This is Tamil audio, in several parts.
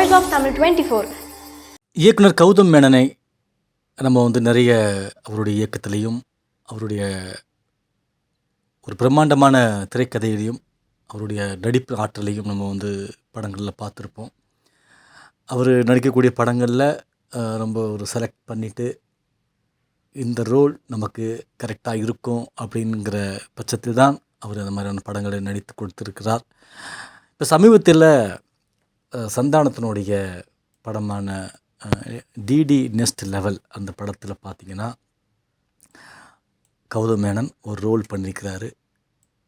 Voice of Tamil twenty four இயக்குனர் கௌதம் மேனனை நம்ம வந்து நிறைய அவருடைய இயக்கத்திலையும் அவருடைய ஒரு பிரம்மாண்டமான திரைக்கதையிலையும் அவருடைய நடிப்பு ஆற்றலையும் நம்ம வந்து படங்களில் பார்த்துருப்போம். அவர் நடிக்கக்கூடிய படங்களில் ரொம்ப ஒரு செலக்ட் பண்ணிவிட்டு இந்த ரோல் நமக்கு கரெக்டாக இருக்கும் அப்படிங்கிற பட்சத்தில் தான் அவர் அந்த மாதிரியான படங்களை நடித்து கொடுத்துருக்கிறார். இப்போ சமீபத்தில் சந்தானத்தினுடைய படமான டிடி நெஸ்ட் லெவல் அந்த படத்தில் பார்த்தீங்கன்னா கௌதம் மேனன் ஒரு ரோல் பண்ணியிருக்கிறாரு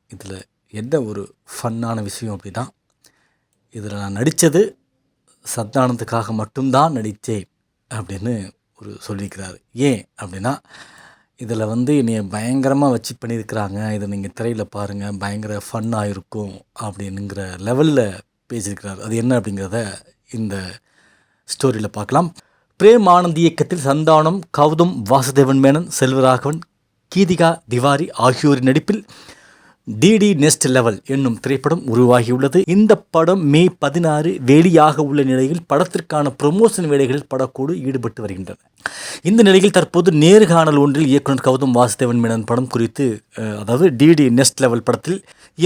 இதில் என்ன ஒரு ஃபன்னான விஷயம் அப்படின்னா இதில் நான் நடித்தது சந்தானத்துக்காக மட்டும்தான் நடித்தேன் அப்படின்னு ஒரு சொல்லியிருக்கிறாரு. ஏன் அப்படின்னா இதில் வந்து என்னை பயங்கரமாக வச்சு பண்ணியிருக்கிறாங்க. இதை நீங்கள் திரையில் பாருங்கள் பயங்கர ஃபன்னாக இருக்கும் அப்படின்னுங்கிற லெவலில் பேசியிருக்கிறார். அது என்ன அப்படிங்கிறத இந்த ஸ்டோரியில் பார்க்கலாம். பிரேம் ஆனந்த் இயக்கத்தில் சந்தானம் கௌதம் வாசுதேவன் மேனன் செல்வராகவன் கீதிகா திவாரி ஆகியோரின் நடிப்பில் டிடி நெஸ்ட் லெவல் என்னும் திரைப்படம் உருவாகியுள்ளது. இந்த படம் மே பதினாறு வெளியாக உள்ள நிலையில் படத்திற்கான ப்ரொமோஷன் வேலைகளில் படக்கூடு ஈடுபட்டு வருகின்றன. இந்த நிலையில் தற்போது நேர்காணல் ஒன்றில் இயக்குனர் கௌதம் வாசுதேவன் மேனன் படம் குறித்து அதாவது டிடி நெஸ்ட் லெவல் படத்தில்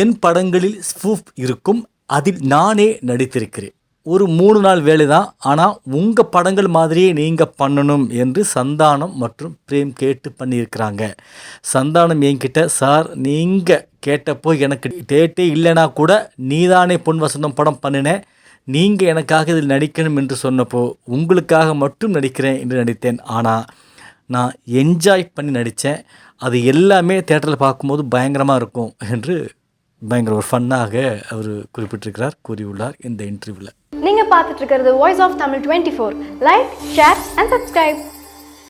என் படங்களில் ஸ்பூஃப் இருக்கும் அதில் நானே நடித்திருக்கிறேன். ஒரு மூணு நாள் வேலை தான் ஆனால் உங்கள் படங்கள் மாதிரியே நீங்கள் பண்ணணும் என்று சந்தானம் மற்றும் பிரேம் கேட்டு பண்ணியிருக்கிறாங்க. சந்தானம் என்கிட்ட சார் நீங்கள் கேட்டப்போ எனக்கு டேட்டே இல்லைனா கூட நீதானே பொன் வசந்தம் படம் பண்ணினேன் நீங்கள் எனக்காக இதில் நடிக்கணும் என்று சொன்னப்போ உங்களுக்காக மட்டும் நடிக்கிறேன் என்று நடித்தேன். ஆனால் நான் என்ஜாய் பண்ணி நடித்தேன் அது எல்லாமே தேட்டரில் பார்க்கும்போது பயங்கரமாக இருக்கும் என்று பயங்கர ஒரு ஃபன்னாக அவர் குறிப்பிட்டிருக்கிறார் கூறியுள்ளார் இந்த இன்டர்வியூவில் நீங்க பார்த்துட்டு இருக்கிறது voice of Tamil twenty four like share and subscribe